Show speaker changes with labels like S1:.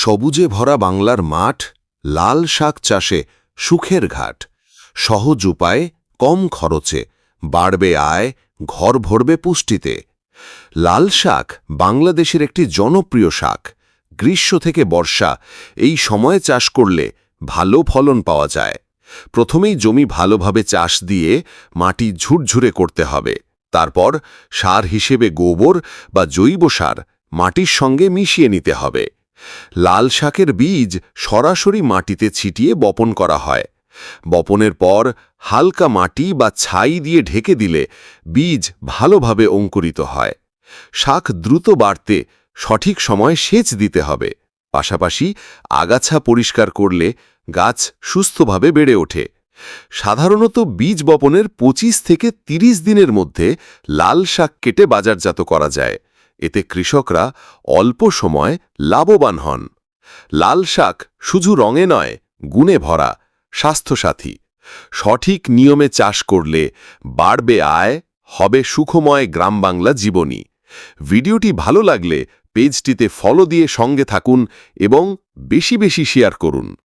S1: সবুজে ভরা বাংলার মাঠ, লাল শাক চাষে সুখের ঘাট। সহজ উপায়ে, কম খরচে, বাড়বে আয়, ঘর ভরবে পুষ্টিতে। লাল শাক বাংলাদেশের একটি জনপ্রিয় শাক। গ্রীষ্ম থেকে বর্ষা, এই সময়ে চাষ করলে ভালো ফলন পাওয়া যায়। প্রথমেই জমি ভালোভাবে চাষ দিয়ে মাটি ঝুরঝুরে করতে হবে। তারপর সার হিসেবে গোবর বা জৈব সার মাটির সঙ্গে মিশিয়ে নিতে হবে। লাল শাকের বীজ সরাসরি মাটিতে ছিটিয়ে বপন করা হয়। বপনের পর হালকা মাটি বা ছাই দিয়ে ঢেকে দিলে বীজ ভালোভাবে অঙ্কুরিত হয়। শাক দ্রুত বাড়তে সঠিক সময় সেচ দিতে হবে। পাশাপাশি আগাছা পরিষ্কার করলে গাছ সুস্থভাবে বেড়ে ওঠে। সাধারণত বীজ বপনের ২৫ থেকে ৩০ দিনের মধ্যে লাল শাক কেটে বাজারজাত করা যায়। এতে কৃষকরা অল্প সময় লাভবান হন। লাল শাক শুধু রঙে নয়, গুণে ভরা, স্বাস্থ্যসাথী। সঠিক নিয়মে চাষ করলে বাড়বে আয়, হবে সুখময় গ্রাম বাংলা জীবনী। ভিডিওটি ভালো লাগলে পেজটিতে ফলো দিয়ে সঙ্গে থাকুন এবং বেশি বেশি শেয়ার করুন।